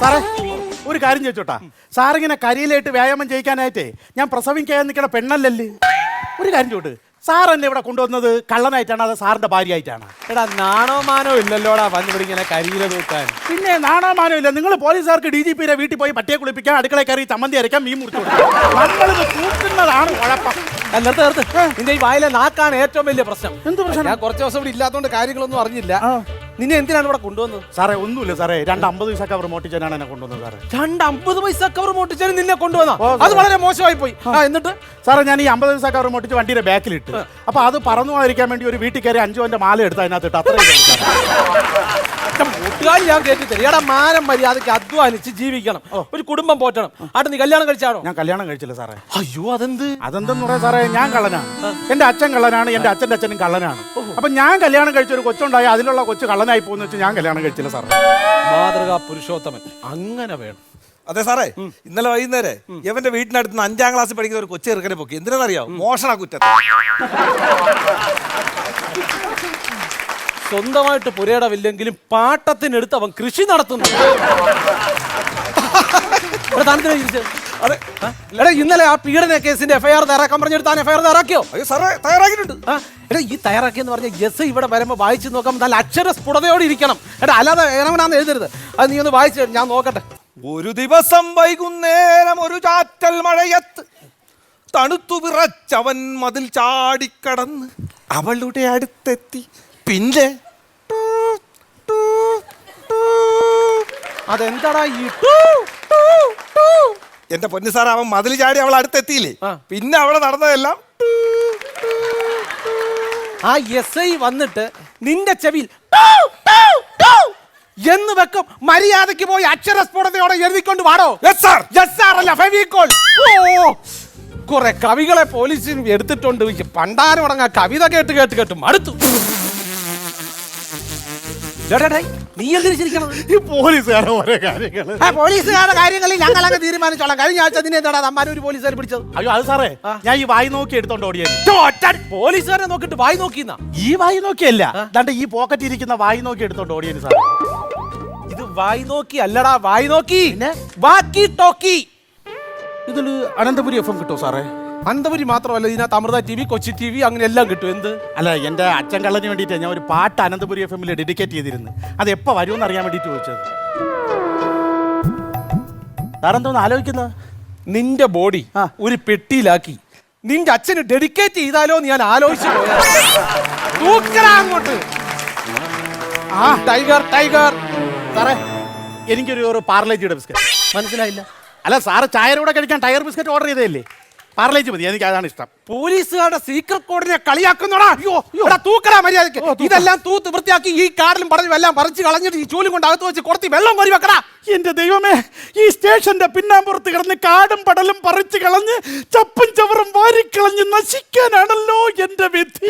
സാറേ ഒരു കാര്യം ചോദിച്ചോട്ടാ. സാറിങ്ങനെ കരിയിലായിട്ട് വ്യായാമം ചെയ്യിക്കാനായിട്ടേ ഞാൻ പ്രസവിക്കാൻ നിൽക്കണ പെണ്ണല്ലല്ലേ? ഒരു കാര്യം ചോട്ട് സാർ എന്നെ ഇവിടെ കൊണ്ടുവന്നത്? കള്ളനായിട്ടാണ് അത് സാറിന്റെ ഭാര്യയായിട്ടാണ്? എടാ നാണോ മാനോ ഇല്ലല്ലോടാ വന്നിവിടെ ഇങ്ങനെ കരിയില തൂക്കാൻ. പിന്നെ നാണാമാനം ഇല്ല. നിങ്ങൾ പോലീസുകാർക്ക് ഡി ജി പിയുടെ വീട്ടിൽ പോയി പട്ടിയെ കുളിപ്പിക്കാൻ അടുക്കളയിൽ കയറി ചമ്മന്തി അരയ്ക്കാൻ മീൻ മുറിച്ചു നമ്മളിത് കൂട്ടുന്നതാണ് കുഴപ്പം ആ, നിർത്ത് നിർത്ത്. നിന്റെ ഈ വായിലെ നാക്കാണ് ഏറ്റവും വലിയ പ്രശ്നം. എന്ത് പ്രശ്നം? ഞാൻ കുറച്ച് ദിവസം ഇവിടെ ഇല്ലാത്തതുകൊണ്ട് കാര്യങ്ങളൊന്നും അറിഞ്ഞില്ല. ആ. നിന്നെ എന്തിനാണ് ഇവിടെ കൊണ്ടുവന്നത്? സാറേ ഒന്നുമില്ല സാറേ. രണ്ട് അമ്പത് പൈസ കവർ മോട്ടിച്ചാനാണ് എന്നെ കൊണ്ടുവന്നത് സാറേ. രണ്ട് അമ്പത് പൈസ കവർ മോട്ടിച്ചാൽ നിന്നെ കൊണ്ടുവന്നാ? അത് വളരെ മോശമായി പോയി. ആ. എന്നിട്ട്? സാറേ ഞാൻ ഈ അമ്പത് പൈസ കവർ മോട്ടിച്ച് വണ്ടിയുടെ ബാക്കിലിട്ട്. അപ്പൊ അത് പറന്നു പോകാതിരിക്കാൻ വേണ്ടി ഒരു വീട്ടിൽ കയറി അഞ്ചു എന്റെ മാല എടുത്ത് അതിനകത്ത് ഇട്ട് ഞാൻ തരും. എടാ മാനം മര്യാദയ്ക്ക് അധ്വാനിച്ച് ജീവിക്കണം. ഒരു കുടുംബം പോറ്റണം. ആട്ട് നീ കല്യാണം കഴിച്ചാണോ? ഞാൻ കല്യാണം കഴിച്ചില്ല സാറേ. അയ്യോ അതെന്ത്? അതെന്തെന്ന് പറയാ സാറേ ഞാൻ കള്ളനാണ്. എന്റെ അച്ഛൻ കള്ളനാണ് എന്റെ അച്ഛന്റെ അച്ഛനും കള്ളനാണ്. അപ്പൊ ഞാൻ കല്യാണം കഴിച്ച ഒരു കൊച്ചുണ്ടായി അതിലുള്ള കൊച്ചു കള്ളനായി പോകുന്ന വെച്ച് ഞാൻ കല്യാണം കഴിച്ചില്ല സാറേ. മാതൃകാ പുരുഷോത്തമൻ. അങ്ങനെ വേണം. അതെ സാറേ. ഇന്നലെ വൈകുന്നേരം ഇവന്റെ വീട്ടിനടുത്ത് നിന്ന് അഞ്ചാം ക്ലാസ്സിൽ പഠിക്കുന്ന ഒരു കൊച്ചു ചെറുക്കനെ പൊക്കി. എന്തിനാണെന്നറിയാം മോഷണ കുറ്റത്തെ സ്വന്തമായിട്ട് പുരയിടമില്ലെങ്കിലും പാട്ടത്തിനെടുത്ത് അവൻ കൃഷി നടത്തുന്നു? അതെ. എടാ ഇന്നലെ ആ പീഡന കേസിന്റെ എഫ്ഐആർ തയ്യാറാക്കാൻ പറഞ്ഞിട്ട് താൻ എഫ്ഐആർ തയ്യാറാക്കിയോ? അയ്യോ സാറേ തയ്യാറാക്കിയിട്ടുണ്ട്. ആ, എടാ ഈ തയ്യാറാക്കിയെന്ന് പറഞ്ഞ എസ് ഇവിടെ വരുമ്പോൾ വായിച്ചു നോക്കാം നല്ല അക്ഷര സ്ഫുടതയോടെ ഇരിക്കണം. എടാ അല്ലാതെ എങ്ങനെ എഴുതരുത്. അത് നീ ഒന്ന് വായിച്ചു ഞാൻ നോക്കട്ടെ. ഒരു ദിവസം വൈകുന്നേരം ഒരു ചാറ്റൽ മഴയത്ത് തണുത്തു വിറച്ചവൻ മതിൽ ചാടിക്കടന്ന് അവളുടെ അടുത്തെത്തി. പിന്നെ. അതെന്താടാ ഈ? എന്റെ പൊന്നു സാർ അവൻ മതിൽ ചാടി അവൾ അടുത്തെത്തിയില്ലേ? പിന്നെ അവളെ നടന്നതെല്ലാം ആ എസ് ഐ വന്നിട്ട് നിന്റെ ചെവിയിൽ എന്ന് വെക്കും. മര്യാദയ്ക്ക് പോയി അക്ഷര സ്ഫുടതയോടെ എഴുതിക്കൊണ്ട് വാടോ. അല്ല ഫെവിക്കോൾ. ഓ കുറെ കവികളെ പോലീസിന് എടുത്തിട്ടുണ്ട്. പണ്ടാരം അടങ്ങാ കവിത കേട്ട് കേട്ട് കേട്ട് മടുത്തു. ഡേടാ ഡേയ്, എന്തിനു എന്തിരിച്ചിരിക്കണം ഈ പോലീസുകാരെ ഓരോ കാര്യങ്ങൾ. ആ പോലീസുകാരുടെ കാര്യങ്ങളിൽ ഞങ്ങൾ അങ്ങ് തീരുമാനിച്ചോളാം. കഴിഞ്ഞ ആഴ്ച നിന്നെ എന്താടാ ഒരു പോലീസുകാർ പിടിച്ചത്? അയ്യോ അത് സാറേ ഞാൻ ഈ വായി നോക്കി എടുത്തോണ്ട് ഓടിയത് പോലീസുകാരെ നോക്കിട്ട് വായി നോക്കിന്നാ? ഈ വായി നോക്കിയല്ല. ദാണ്ട് ഈ പോക്കറ്റ് ഇരിക്കുന്ന വായി നോക്കി എടുത്തോണ്ട് ഓടിയത് സാറേ. ഇത് വായി നോക്കി അല്ലടാ വായി നോക്കി? വാക്കി ടോക്കി. ഇതിൽ അനന്തപുരി എഫ് എം കിട്ടോ സാറേ? അന്തപുരി മാത്രമല്ല ഇതിനകത്ത് Amrita T V Kochi T V അങ്ങനെ എല്ലാം കിട്ടും. എന്ത്? അല്ല എന്റെ അച്ഛൻ കള്ളന് വേണ്ടിയിട്ട് ഞാൻ ഒരു പാട്ട് അനന്തപുരി എഫ് എമ്മിൽ ഡെഡിക്കേറ്റ് ചെയ്തിരുന്നു. അത് എപ്പോൾ വരുമെന്ന് അറിയാൻ വേണ്ടിയിട്ട് ചോദിച്ചത് സാറെന്തോന്ന് ആലോചിക്കുന്നത് നിന്റെ ബോഡി ഒരു പെട്ടിയിലാക്കി. നിന്റെ അച്ഛന് ഡെഡിക്കേറ്റ് ചെയ്താലോ എന്ന് ഞാൻ ആലോചിച്ചു. അങ്ങോട്ട്. ആ ടൈഗർ ടൈഗർ. സാറേ എനിക്കൊരു പാർലേജിയുടെ ബിസ്ക്കറ്റ്. മനസ്സിലായില്ല. അല്ല സാറ് ചായയുടെ കൂടെ കഴിക്കാൻ ടയർ ബിസ്ക്കറ്റ് ഓർഡർ ചെയ്തതല്ലേ? പാർലേജ് മതി എനിക്ക് അതാണ് ഇഷ്ടം. പോലീസുകാരുടെ സീക്രട്ട് കോഡിനെ കളിയാക്കുന്നോടാ? അയ്യോ തൂക്കടാ മര്യാദയ്ക്ക്. ഇതെല്ലാം തൂത്ത് വൃത്തിയാക്കി ഈ കാറിലും പറഞ്ഞു എല്ലാം പറിച്ചു കളഞ്ഞിട്ട് ഈ ചൂലും കൊണ്ട് അകത്ത് വെച്ച് കുറച്ച് വെള്ളം കോരി വെക്കടാ. എന്റെ ദൈവമേ ഈ സ്റ്റേഷന്റെ പിന്നാമ്പുറത്ത് കിടന്ന് കാടും പടലും പറിച്ചു കളഞ്ഞ് ചപ്പും ചവറും വാരിക്കളഞ്ഞ് നശിക്കാനാണല്ലോ എന്റെ വിധി.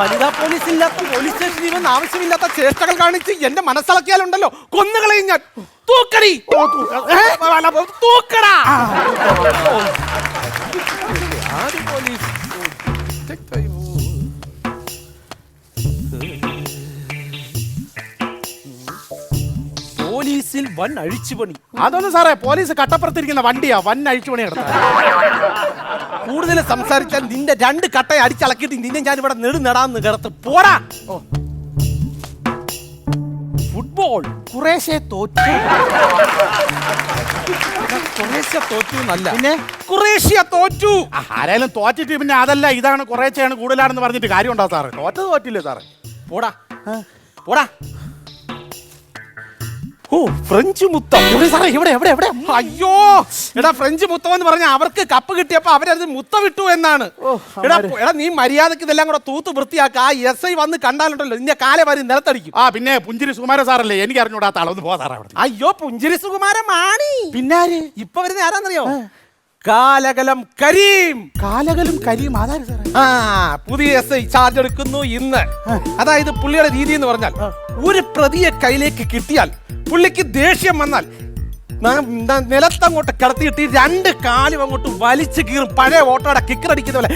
വനിതാ പോലീസ് ഇല്ലാത്ത പോലീസ് സ്റ്റേഷനിൽ ഇവന്ന് ആവശ്യമില്ലാത്ത ചേഷ്ടകൾ കാണിച്ച് എന്റെ മനസ്സിളക്കിയാലുണ്ടല്ലോ. കൊന്നുകളയും ഞാൻ. തൂക്കടി. തൂക്കടാ. പോലീസിൽ വൻ അഴിച്ചുപണി അതൊന്നും സാറേ പോലീസ് കട്ടപ്പുറത്തിരിക്കുന്ന വണ്ടിയാ വൻ അഴിച്ചുപണി നടത്താൻ കൂടുതൽ സംസാരിച്ചാൽ നിന്റെ രണ്ട് കട്ട അടിച്ചളക്കിയിട്ട് നിന്നെ ഞാൻ ഇവിടെ നെടു നടാന്ന് കിടത്ത്. പോടാ ഫുട്ബോൾ. കുറേശ്ശെ തോറ്റു. കുറേശ്യ തോറ്റു എന്നല്ല. പിന്നെ? തോറ്റു. ആ, ആരായാലും തോറ്റിട്ട് പിന്നെ അതല്ല ഇതാണ് കുറേശ്ശെയാണ് കൂടുതലാണെന്ന് പറഞ്ഞിട്ട് കാര്യമുണ്ടോ സാറേ? തോറ്റത് തോറ്റില്ലേ സാറേ? പോടാ. പോടാ. ഓ ഫ്രഞ്ച് മുത്തം. എവിടെ സാറേ? എവിടെ? എവിടെ? എവിടെ? അയ്യോ എടാ ഫ്രഞ്ച് മുത്തം എന്ന് പറഞ്ഞാൽ അവർക്ക് കപ്പ് കിട്ടിയപ്പോ അവരത് മുത്തം വിട്ടു എന്നാണ്. എടാ എടാ നീ മര്യാദയ്ക്ക് ഇതെല്ലാം കൂടെ തൂത്ത് വൃത്തിയാക്കുക ആ എസ് ഐ വന്ന് കണ്ടാലുണ്ടല്ലോ നിന്റെ കാലെ വരി നിലത്തടിക്കും. ആ പിന്നെ പുഞ്ചിരി സുകുമാരൻ സാറല്ലേ? എനിക്ക് അറിഞ്ഞൂടാ ആളൊന്ന് പോ സാറേ അവിടെ അയ്യോ പുഞ്ചിരി സുകുമാരൻ മാണി. പിന്നാര് ഇപ്പൊ വരുന്ന ആരാന്നറിയോ? കാലകലം കരീം. കാലകലം കരീം. ആ പുതിയ എസ് ഐ ചാർജ് എടുക്കുന്നു ഇന്ന്. അതായത് പുള്ളിയുടെ രീതി എന്ന് പറഞ്ഞാൽ ഒരു പ്രതിയെ കയ്യിലേക്ക് കിട്ടിയാൽ പുള്ളിക്ക് ദേഷ്യം വന്നാൽ നിലത്തങ്ങോട്ട് കിടത്തിയിട്ട് രണ്ട് കാലും അങ്ങോട്ട് വലിച്ചു കീറും. പഴയ ഓട്ടോടെ കിക്കറടിക്കുന്ന പോലെ.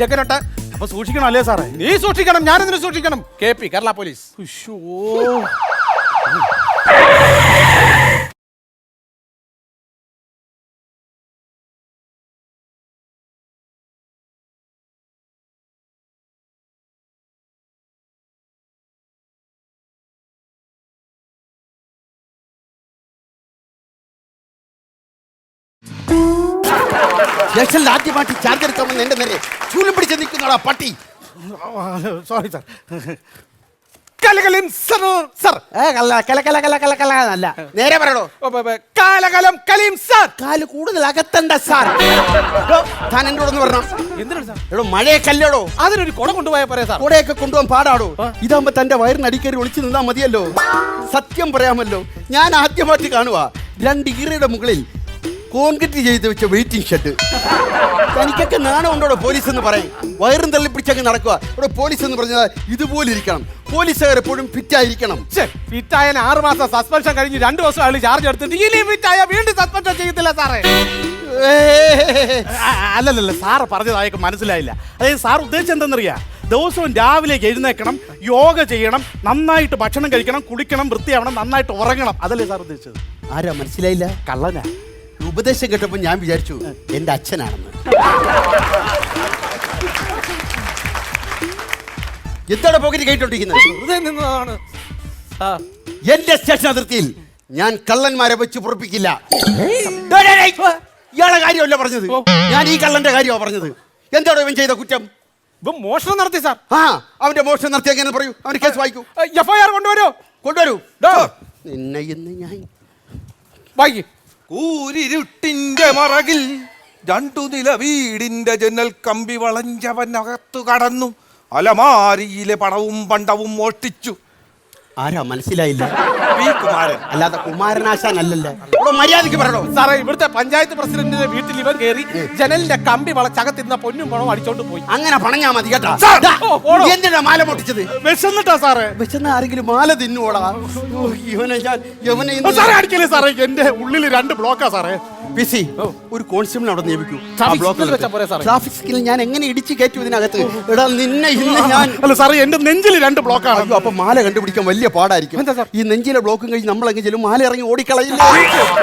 ജഗനോട്ട അപ്പൊ സൂക്ഷിക്കണം അല്ലേ സാറേ? നീ സൂക്ഷിക്കണം ഞാൻ എന്തിനു സൂക്ഷിക്കണം? K P Kerala police. ആദ്യമായിട്ട് ചാർജ് എടുക്കാമെന്ന് എന്റെ നേരെ ചൂലും പിടിച്ച് നിൽക്കുന്നോടാ പട്ടി. സോറി സാർ കലകലം സർ സർ ഏ, കല കല കല കല കല എന്നല്ല നേരെ പറയണോ ഓ, ബ, ബ, കാലകലം കലീം സർ കാൽ കൂടുതൽ അകത്തണ്ട സാർ എടോ, താൻ എന്നോട് ഒന്ന് പറഞ്ഞോ എന്തിനാണ് സാർ എടോ മഴയെ കല്ലടോ അതിനൊരു കുട കൊണ്ടുപോയാ പറയാ സാർ കൂടെയൊക്കെ കൊണ്ടുപോകാൻ പാടാടോ. ഇതാകുമ്പോ തന്റെ വയറിന് അടിക്കറി ഒളിച്ചു നിന്നാ മതിയല്ലോ. സത്യം പറയാമല്ലോ ഞാൻ ആദ്യമായിട്ട് കാണുക രണ്ട് ഈറയുടെ മുകളിൽ കോൺക്രീറ്റ് ചെയ്ത് വെച്ച വെയിറ്റിംഗ് ഷെഡ് തനിക്കൊക്കെ നാണം ഉണ്ടോ പോലീസ് എന്ന് പറയും. വയറും തള്ളി നടക്കുക. ഇവിടെ പോലീസ് എന്ന് പറഞ്ഞാൽ ഇതുപോലെ ഇരിക്കണം. പോലീസുകാർ എപ്പോഴും ഫിറ്റായിരിക്കണം. ഫിറ്റ് ആറ് മാസം സസ്പെൻഷൻ കഴിഞ്ഞ് രണ്ട് ദിവസം അയാൾ ചാർജ് എടുത്തിട്ട് ഇനി ഫിറ്റായ വീണ്ടും സസ്പെൻഷൻ ചെയ്യത്തില്ല സാറേ. അല്ലല്ലല്ല സാറ് പറഞ്ഞത് അയാൾക്ക് മനസ്സിലായില്ല. അതായത് സാർ ഉദ്ദേശിച്ചത് എന്തെന്നറിയാ ദിവസവും രാവിലെ എഴുന്നേക്കണം യോഗ ചെയ്യണം നന്നായിട്ട് ഭക്ഷണം കഴിക്കണം കുളിക്കണം വൃത്തിയാവണം നന്നായിട്ട് ഉറങ്ങണം. അതല്ലേ സാർ ഉദ്ദേശിച്ചത്? ആരാ മനസ്സിലായില്ല? കള്ളനാ. ഉപദേശം കേട്ടപ്പോൾ ഞാൻ വിചാരിച്ചു എന്റെ അച്ഛനാണെന്ന്. എന്താണ് പോക്കറ്റ് കേട്ടോണ്ടിരിക്കുന്നത്? വെറുതെ നിന്നതാണ്. ആ. എന്റെ സ്റ്റേഷൻ അതിർത്തിയിൽ ഞാൻ കള്ളന്മാരെ വെച്ച് പുറപ്പിക്കില്ല. ഡേയ്, ഡേയ്, ഡേയ്, ഇയാളെ കാര്യമല്ല പറഞ്ഞത്. ഞാൻ ഈ കള്ളന്റെ കാര്യമാണ് പറഞ്ഞത്. എന്താണോ ഇവൻ ചെയ്ത കുറ്റം? ഇപ്പൊ മോഷണം നടത്തി സാർ. ആ അവന്റെ മോഷണം നടത്തി എങ്ങനെ പറയൂ? അവന് കേസ് വായിക്കൂ. എഫ് ഐ ആർ കൊണ്ടുവരോ. കൊണ്ടുവരൂ. ഡോ. നിന്നെ ഇന്ന് ഞാൻ വായിക്കും. കൂരിരുട്ടിന്റെ മറകിൽ രണ്ടു നില വീടിന്റെ ജനൽ കമ്പി വളഞ്ഞവനകത്തു കടന്നു. അലമാരിയിലെ പടവും പണ്ടവും മോഷ്ടിച്ചു. ആരാ? മനസ്സിലായില്ല. പി കുമാരൻ. അല്ലാതെ കുമാരനാശാൻ അല്ലല്ലോ? ഇവിടെ മര്യാദയ്ക്ക് പറയണോ? സാറേ ഇവിടുത്തെ പഞ്ചായത്ത് പ്രസിഡന്റിന്റെ വീട്ടിൽ ഇവൻ കയറി ജനലിന്റെ കമ്പി വളച്ചകത്തിരുന്ന പൊന്നും പണവും അടിച്ചോണ്ട് പോയി. അങ്ങനെ പണഞ്ഞാ മതി കേട്ടാ. സാർ, ദാ, ഓ, പോടോ. എന്തിനാ മാല പൊട്ടിച്ചത്? വിശന്നിട്ടാ സാറേ. വിശന്ന ആരെങ്കിലും മാല തിന്നുവോടാ? ഓ, ഇവനെ ഞാൻ ഇവനെ ഓ, സാറേ അടിക്കല്ലേ സാറേ? എന്റെ ഉള്ളിൽ രണ്ട് ബ്ലോക്കാ സാറേ. ബിസി ഒരു കോൺസ്റ്റബിൾ അവിടെ നിയമിക്കൂ? ട്രാഫിക് സ്കിൽ ഞാൻ എങ്ങനെ ഇടിച്ചു കയറ്റും ഇതിനകത്ത്? എടാ നിന്നെ ഇന്ന് ഞാൻ അല്ല സാറേ എന്റെ നെഞ്ചിൽ രണ്ട് ബ്ലോക്കാണ്. അപ്പൊ മാല കണ്ടുപിടിക്കാൻ വലിയ പാടായിരിക്കും. എന്താ സാർ? ഈ നെഞ്ചിലെ ബ്ലോക്കും കഴിഞ്ഞ് നമ്മൾ അങ്ങ് ചെല്ലും? മാല ഇറങ്ങി ഓടിക്കളയില്ല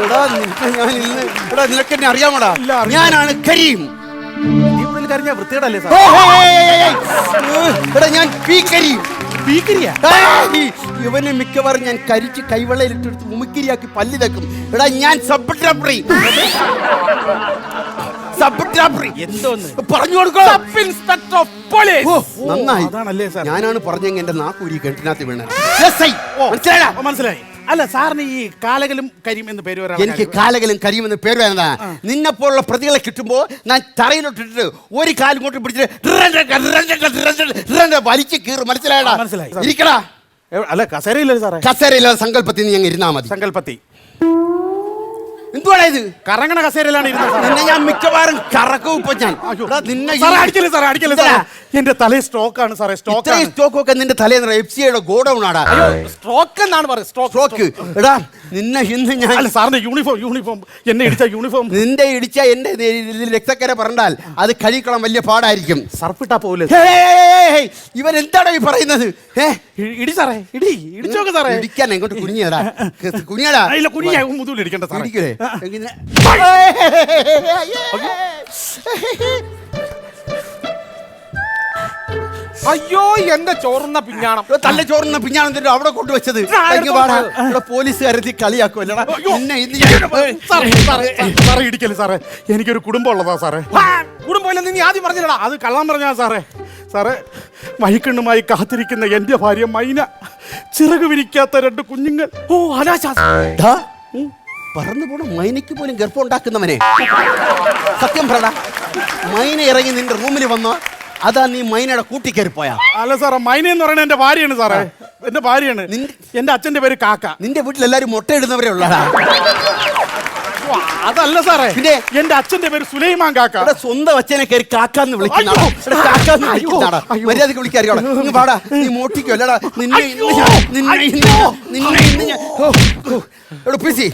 എടാ നിന്നെ ഞാൻ ഇന്ന് എടാ നിനക്ക് എന്നെ അറിയാമടാ? ഞാനാണ് കരീം. ഓ, സാർ. എടാ ഞാൻ പി കരീം. ഭീകരിയാ? ഏയ്! ഇവനെ മിക്കവാറും ഞാൻ കരിച്ച് കൈവെള്ളയിലിട്ടെടുത്ത് ഉമിക്കിരിയാക്കി പല്ല് വെക്കും എടാ ഞാൻ സബ് സബ് എന്തോന്ന്? പറഞ്ഞു കൊടുക്കോ. സബ് ഇൻസ്പെക്ടർ ഓഫ് പോലീസ് നന്നായി. അതാണല്ലേ സാർ ഞാനാണ് പറഞ്ഞെങ്കിൽ എന്റെ നാക്കൂരി കെട്ടിനകത്ത് വീണ. മനസ്സിലായി മനസ്സിലായി. അല്ല സാറിന് ഈ കാലകലും കരിയും എന്ന് പേര് വരാൻ എനിക്ക് കാലകലും കരിയുമെന്ന് പേര് വരുന്നതാ നിന്നെ പോലുള്ള പ്രതികളെ കിട്ടുമ്പോൾ ഞാൻ തറയിലോട്ടിട്ട് ഒരു കാലും കൊണ്ട് പിടിച്ചിട്ട് വലിച്ച് കീറും. മനസ്സിലായടാ? മനസ്സിലായി. ഇരിക്കടാ. അല്ല കസേരയില്ല സാറേ. കസേരയില്ല സങ്കല്പത്തിൽ നീ അങ്ങ് ഇരുന്നാ മതി. സങ്കല്പത്തി. എന്തുവാണ് ഇത്? കറങ്ങണ കസേരയിലാണ് ഇരുന്നത് നിന്നെ ഞാൻ മിക്കവാറും കറക്കും ഇപ്പൊ ഞാൻ നിന്നെ അടിക്കല്ലേ സാറേ അടിക്കല്ലേ സാറേ? എന്റെ തലേ സ്ട്രോക്ക് ആണ് സാറേ സ്ട്രോക്ക് ഇത്രയും സ്റ്റോക്ക് ഒക്കെ നിന്റെ തലേന്ന് എഫ് സിയുടെ ഗോഡൗൺ ആടാ സ്ട്രോക്ക് എന്നാണ് പറയുന്നത് സ്ട്രോക്ക് സ്ട്രോക്ക് എടാ നിന്നെ ഇന്ന് ഞാൻ അല്ല സാറിന്റെ യൂണിഫോം യൂണിഫോം എന്നെ ഇടിച്ച യൂണിഫോം നിന്റെ ഇടിച്ച എന്റെ രക്തക്കര പറഞ്ഞാൽ അത് കഴിക്കണം വലിയ പാടായിരിക്കും സർപ്പിട്ടാ പോലെ ഇവൻ എന്താണ് ഈ പറയുന്നത് ഏ ഇടി സാറേ ഇടി ഇടിച്ചോക്ക് സാറേ ഇടിക്കാൻ എങ്ങോട്ട് കുഞ്ഞിയടാ കുഞ്ഞിയടാ ഇല്ല കുനിയ മുതൂൽ ഇടിക്കണ്ട സാറേ ഇടിക്കൂലേ അയ്യോ എന്റെ ചോറുന്ന പിഞ്ഞാണം. തല്ല ചോറുന്ന പിഞ്ഞാണെന്തിനും അവിടെ കൊണ്ടുവച്ചത്. ഇവിടെ പോലീസുകാരെത്തി കളിയാക്കുമല്ലടാ സാറേ സാറേ എനിക്കൊരു കുടുംബം ഉള്ളതാ സാറേ. കുടുംബം നീ ആദ്യം പറഞ്ഞില്ലടാ. അത് കള്ളം പറഞ്ഞാ സാറേ. സാറേ വഴിക്കണ്ണുമായി കാത്തിരിക്കുന്ന എന്റെ ഭാര്യ മൈന ചിറക് വിരിക്കാത്ത രണ്ട് കുഞ്ഞുങ്ങൾ. ഓ ഡാ, പറന്നു പോണ മൈനയ്ക്ക് പോലും ഗർഭം ഉണ്ടാക്കുന്നവനെ. സത്യം പറടാ മൈന ഇറങ്ങി നിന്റെ റൂമിൽ വന്നോ. അതാ നീ മൈനയുടെ കൂട്ടിക്കയറി പോയാ. അല്ല സാറേ മൈന എന്ന് പറയുന്നത് എന്റെ ഭാര്യയാണ് സാറേ. എന്റെ ഭാര്യയാണ്. എന്റെ അച്ഛന്റെ പേര് കാക്ക. നിന്റെ വീട്ടിൽ എല്ലാരും മുട്ടയിടുന്നവരെ ഉള്ളതാ. അതല്ല സാറേ. പിന്നെ? എന്റെ അച്ഛന്റെ പേര് സുലൈമാൻ കാക്ക. ഇവിടെ സ്വന്തം അച്ഛനെ കയറി കാക്കാന്ന് എന്ന് അയ്യോ. ഇവിടെ കാക്കാന്ന്. വിളിക്കുന്നതാടാ. മര്യാദയ്ക്ക് വിളിക്കാറിയോടാ. ഇങ്ങ് പാടാ നീ മോട്ടിക്കോ അല്ലടാ നിന്നെ ഇന്ന് ഞാൻ- നിന്നെ ഇന്ന് ഞാൻ- നിന്നെ ഇന്ന് ഞാൻ ഓ, ഓ. എടാ പിസി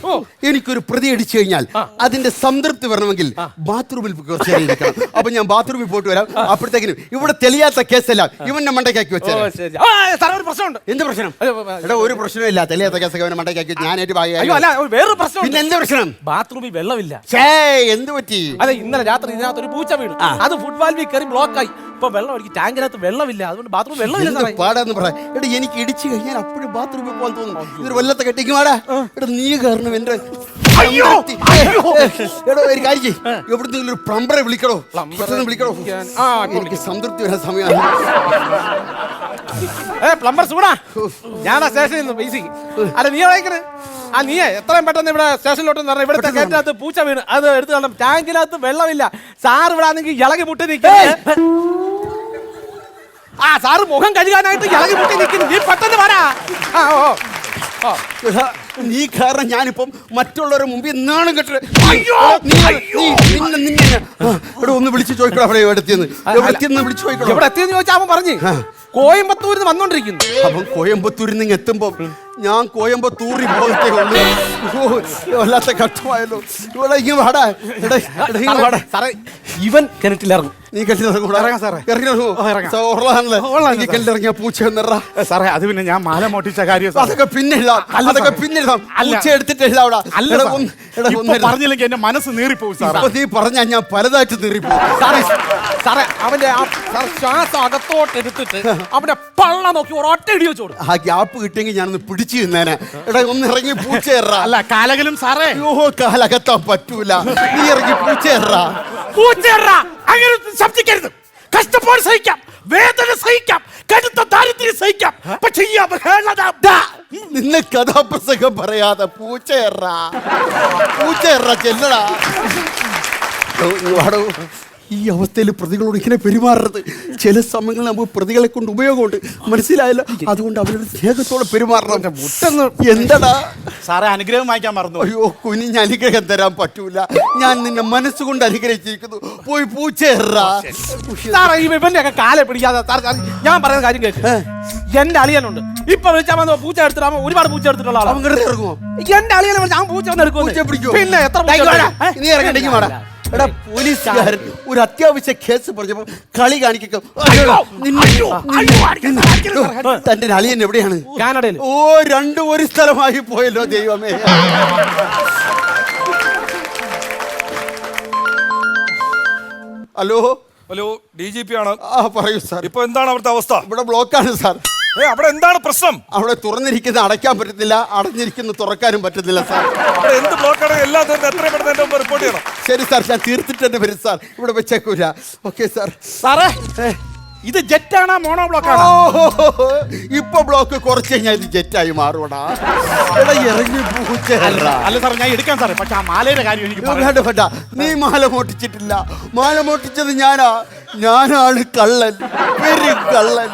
എനിക്കൊരു പ്രതി അടിച്ചു കഴിഞ്ഞാൽ അതിന്റെ സംതൃപ്തി വരണമെങ്കിൽ ബാത്റൂമിൽ പോയി കുറച്ച് നേരം ഇരിക്കണം. അപ്പൊ ഞാൻ ബാത്റൂമിൽ പോയിട്ട് വരാം. അപ്പോഴത്തേക്കിനും ഇവിടെ തെളിയാത്ത കേസെല്ലാം ഇവന്റെ മണ്ടയ്ക്കാക്കി ഓ വെച്ചേ ശരി. ആ സാറേ ഒരു പ്രശ്നമുണ്ട്. എന്ത് പ്രശ്നം? അയ്യോ, അയ്യോ. എടാ ഒരു പ്രശ്നവും ഇല്ല. തെളിയാത്ത കേസൊക്കെ ഇവന്റെ മണ്ടയ്ക്കാക്കി ഞാനായിട്ട് അയ്യോ അല്ല ഒരു വേറൊരു പിന്നെ എന്ത് പ്രശ്നം? ബാത്റൂമിൽ വെള്ളമില്ല. ഛേ എന്ത് പറ്റി? അതെ ഇന്നലെ രാത്രി ഇതിനകത്ത് ഒരു പൂച്ച വീണു. അത് ഫുട്ബോൾ വാൽവിൽ കയറി ബ്ലോക്ക് ആയി. ഇപ്പൊ വെള്ളം എനിക്ക് ടാങ്കിനകത്ത് വെള്ളമില്ല. അതുകൊണ്ട് ബാത്റൂം വെള്ളമില്ല പാടാന്ന് പറ എടാ എനിക്ക് ഇടിച്ചു കഴിഞ്ഞാൽ അപ്പോഴും ബാത്റൂമിൽ പോകാൻ തോന്നുന്നു ഇതൊരു വല്ലത്തെ കെട്ടിക്കുമാടാ എടാ നീ കാരണം എന്റെ അയ്യോ. എടോ ഒരു കാര്യം. ഒരു പ്ലംബറെ വിളിക്കണോ പെട്ടെന്ന് വിളിക്കണോ ആ, എനിക്ക് സംതൃപ്തി വരാൻ സമയമാണ്. ഏ പ്ലംബർ സൂടാ ഞാനാ സ്റ്റേഷനിൽ നിന്ന് പൈസ അല്ല നീ വായിക്കണേ ആ നീയേ എത്രയും പെട്ടെന്ന് ഇവിടെ സ്റ്റേഷനിലോട്ട് പറഞ്ഞ ഇവിടുത്തെ കയറ്റിനകത്ത് പൂച്ച വീണ്. അത് എടുത്തു കാണണം. ടാങ്കിനകത്ത് വെള്ളമില്ല. സാർ ഇവിടെ ആണെങ്കിൽ ഇളകി മുട്ടി നിൽക്കേ ആ സാറ് മുഖം കഴുകാനായിട്ട് ഇളകി മുട്ടി നിൽക്കുന്നു. നീ പെട്ടെന്ന് വരാ ആ ഓ ഓ. എടാ, നീ കാരണം ഞാനിപ്പം മറ്റുള്ളവരുടെ മുമ്പിൽ നാണം കെട്ട് അയ്യോ, അയ്യോ. നീ ഒന്ന് വിളിച്ചു ചോദിക്കണം അവിടെ എവിടെത്തിയെന്ന് എവിടെത്തിയെന്ന് വിളിച്ചു ചോദിക്കണം എവിടെ എത്തിയെന്ന് ചോദിച്ചാൽ അവൻ പറഞ്ഞു. കോയമ്പത്തൂരിൽ നിന്ന് വന്നോണ്ടിരിക്കുന്നു. അപ്പം കോയമ്പത്തൂരിൽ നിന്ന് എത്തുമ്പം ഞാൻ കോയമ്പത്തൂരിൽ പോകത്തേ ഉള്ളൂ. വല്ലാത്ത ഘട്ടമായല്ലോ ഇവിടെ ഇങ്ങനെ വാടാ. എടാ എടാ, വാടാ. സാറേ ഇവൻ കിണറ്റിലിറങ്ങും. നീ. കെട്ടിലിറങ്ങിയ പൂച്ച സാറേ അത് പിന്നെ ഞാൻ മാല മോട്ടിച്ച കാര്യം. അതൊക്കെ പിന്നെ അതൊക്കെ. പിന്നെ. പൂച്ച എടുത്തിട്ട് എഴുതാവിടാ അല്ല എടാ, സാർ. ഒന്ന് എടാ, ഇപ്പൊ ഒന്ന് എഴുതാം. പറഞ്ഞില്ലെങ്കിൽ എന്റെ മനസ്സ് നീറിപ്പോവും സാറേ. നീ പറഞ്ഞ ഞാൻ പലതായിട്ട് തീറിപ്പോ സാറേ സാറേ അവന്റെ ശ്വാസം അകത്തോട്ട് എടുത്തിട്ട് അവന്റെ പള്ള നോക്കി ഒരൊറ്റ ഇടി വെച്ചോടും. ആ ഗ്യാപ്പ് കിട്ടിയെങ്കിൽ ഞാനൊന്ന് പിടിച്ചു നിന്നേനെ. എടാ ഒന്ന് ഇറങ്ങി പൂച്ച എറാ അല്ല കാലകലും സാറേ. ഓഹോ കാലകത്താൻ പറ്റൂല. നീ ഇറങ്ങി പൂച്ച പൂച്ചേറ അങ്ങനെ ശബ്ദിക്കരുത്. കഷ്ടപ്പാട് സഹിക്കാം. വേദന സഹിക്കാം. കടുത്ത ദാരിദ്ര്യം സഹിക്കാം. പക്ഷെ ഈ അവഹേളന നിന്നെ കഥാപ്രസംഗം പറയാതെ പൂച്ചയറ. പൂച്ചയറ പൂച്ച ചെല്ലടാ വാടോ. ഈ അവസ്ഥയിൽ പ്രതികളോട് ഇങ്ങനെ പെരുമാറരുത്. ചില സമയങ്ങളിൽ നമുക്ക് പ്രതികളെ കൊണ്ട് ഉപയോഗമുണ്ട്. മനസ്സിലായല്ലോ? അതുകൊണ്ട് അവരുടെ സ്നേഹത്തോടെ പെരുമാറണം. എന്തടാ? സാറേ അനുഗ്രഹം വാങ്ങിക്കാൻ മറന്നു അയ്യോ കുനി ഞാൻ അനുഗ്രഹം തരാൻ പറ്റൂല. ഞാൻ നിന്നെ മനസ്സുകൊണ്ട് അനുഗ്രഹിച്ചിരിക്കുന്നു. പോയി പൂച്ചേറാ സാറേ ഈ കാലെ പിടിക്കാതെ ഞാൻ പറയുന്ന കാര്യം കേൾക്ക് എന്റെ അളിയനുണ്ട്. ഇപ്പൊ വിളിച്ചാൽ വന്നോ പൂച്ച എടുത്തിട്ട് ഒരുപാട് പൂച്ച എടുത്തിട്ടുള്ള ആളാണ് എന്റെ അളിയനെ ഞാൻ പൂച്ച വന്ന് എടുക്കും പിന്നെ എത്ര. നീ ഇറങ്ങണ്ടെങ്കിൽ വാടാ എടാ പോലീസുകാരൻ ഒരു അത്യാവശ്യ കേസ് പറഞ്ഞപ്പോ കളി കാണിക്കും. തന്റെ അളിയൻ എവിടെയാണ്? കാനഡയിൽ. ഓ രണ്ടും ഒരു സ്ഥലമായി പോയല്ലോ ദൈവമേ. Hello? Hello D G P ആണ്? ആ പറയൂ സാർ. ഇപ്പൊ എന്താണ് അവിടുത്തെ അവസ്ഥ? ഇവിടെ ബ്ലോക്കാണ് സാർ. അവിടെ എന്താണ് പ്രശ്നം? അവിടെ തുറന്നിരിക്കുന്ന അടയ്ക്കാൻ പറ്റത്തില്ല അടഞ്ഞിരിക്കുന്ന തുറക്കാനും പറ്റത്തില്ല സാർ. അവിടെ എന്ത് ബ്ലോക്കാണ് എല്ലാം തന്നെ എത്രയും പെട്ടെന്ന് എന്റെ മുമ്പ് റിപ്പോർട്ട് ചെയ്യണം. ശരി സാർ ഞാൻ തീർത്തിട്ട് തന്നെ വരും സാർ ഇവിടെ വെച്ചേക്കൂല. Okay sir. സാറേ ഇത് ജെറ്റാണോ മോണോ ബ്ലോക്കാണോ ആണോ? ഇപ്പൊ ബ്ലോക്ക് കുറച്ച് കഴിഞ്ഞാൽ ഇത് ജെറ്റായി മാറുവടാ. എടാ ഇറങ്ങി പൂച്ചേറാ. അല്ല സാറേ ഞാൻ എടുക്കാൻ സാറേ. പക്ഷെ ആ മാലയുടെ കാര്യം എനിക്ക് ഇത് വേണ്ട, വേണ്ട. നീ മാല മോട്ടിച്ചിട്ടില്ല മാല മോട്ടിച്ചത് ഞാനാ. ഞാനാണ് കള്ളൻ. വെരി കള്ളൻ.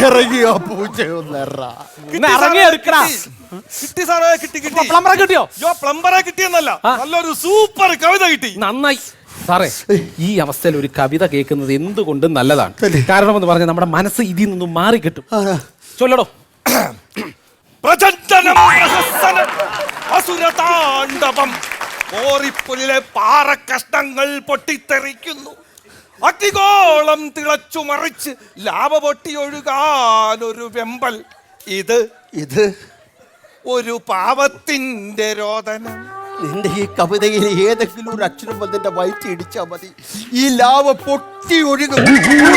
ഇറങ്ങിയ ആ പൂച്ച ഒന്നെറാ ഇന്ന് ഇറങ്ങി എടുക്കടാ. കിട്ടി. സാറേ കിട്ടി കിട്ടി. പ്ലംബറെ കിട്ടിയോ? യോ പ്ലംബറെ കിട്ടിയെന്നല്ല. നല്ലൊരു സൂപ്പർ കവിത കിട്ടി. നന്നായി. സാറേ ഈ അവസ്ഥയിൽ ഒരു കവിത കേൾക്കുന്നത് എന്തുകൊണ്ടും നല്ലതാണ്? കാരണം എന്ന് പറഞ്ഞാൽ നമ്മുടെ മനസ്സ് ഇതിൽ നിന്നും മാറി കിട്ടും. ചൊല്ലടോ. പ്രചണ്ഡനം പ്രഹസനം അസുരതാണ്ഡവം ഓറിപ്പുലിലെ പാറക്കഷ്ണങ്ങൾ പൊട്ടിത്തെറിക്കുന്നു. അഗ്നിഗോളം തിളച്ചു മറിച്ച് ലാഭ പൊട്ടിയൊഴുകാൻ ഒരു വെമ്പൽ. ഇത് ഇത് ഒരു പാവത്തിന്റെ രോദനം. നിന്റെ ഈ കവിതയിൽ ഏതെങ്കിലും ഒരു അക്ഷരം വന്നിന്റെ വയറ്റി ഇടിച്ചാ മതി. ഈ ലാവ പൊട്ടി ഒഴുകും. അയ്യോ.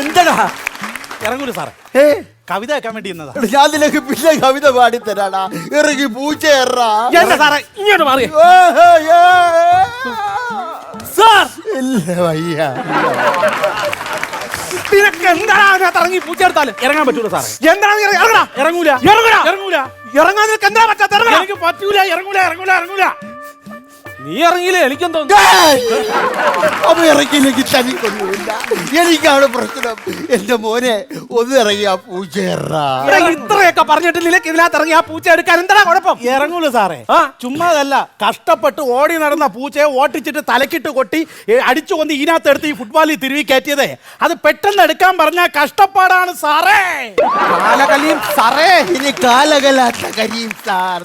എന്തടാ? ഇറങ്ങൂല സാറേ. ഏ? കവിത കേൾക്കാൻ വേണ്ടി ഇന്നതാ. ഞാൻ നിനക്ക് പിന്നെ കവിത പാടി തരാടാ ഇറങ്ങി പൂച്ചേറാ എന്റെ സാറേ? ഇങ്ങോട്ട് മാറിയേ. സാർ! ഇല്ല വയ്യ. നിനക്ക് എന്താണ് അതിനകത്ത് ഇറങ്ങി പൂച്ച ഇറങ്ങാൻ പറ്റൂല സാറേ. എന്താണ് ഇറങ്ങടാ. ഇറങ്ങൂല. ഇറങ്ങടാ. ഇറങ്ങൂല. ഇറങ്ങാൻ നിനക്ക് എന്താ പറ്റാത്ത? എനിക്ക് പറ്റൂല. ഇറങ്ങൂല. ഇറങ്ങൂല. ഇറങ്ങൂല. നീ ഇറങ്ങിയില്ലേ? എനിക്കും തോന്നുന്നു. അവ ഇറങ്ങിയില്ലെങ്കിൽ തനിക്കൊന്നുമില്ല എനിക്കാണ് പ്രശ്നം. എന്റെ മോനെ ഒന്ന് ഇറങ്ങിയ ആ ഇവിടെ ഇത്രയൊക്കെ പറഞ്ഞിട്ട് നിനക്ക് ഇതിനകത്ത് ഇറങ്ങി ആ പൂച്ച എടുക്കാൻ എന്താ കുഴപ്പം? ഇറങ്ങൂല സാറേ. ആ. ചുമ്മാതല്ല കഷ്ടപ്പെട്ട് ഓടി നടന്ന പൂച്ചയെ ഓട്ടിച്ചിട്ട് തലക്കിട്ട് കൊട്ടി ഏ, അടിച്ചു കൊന്ന് ഇതിനകത്ത് എടുത്ത് ഈ ഫുട്ബോളിൽ തിരുവി കയറ്റിയതേ. അത് പെട്ടെന്ന് എടുക്കാൻ പറഞ്ഞ കഷ്ടപ്പാടാണ് സാറേ. കാലകലിയും സാറേ ഇനി കാലകലാത്ത കരിയും സാർ.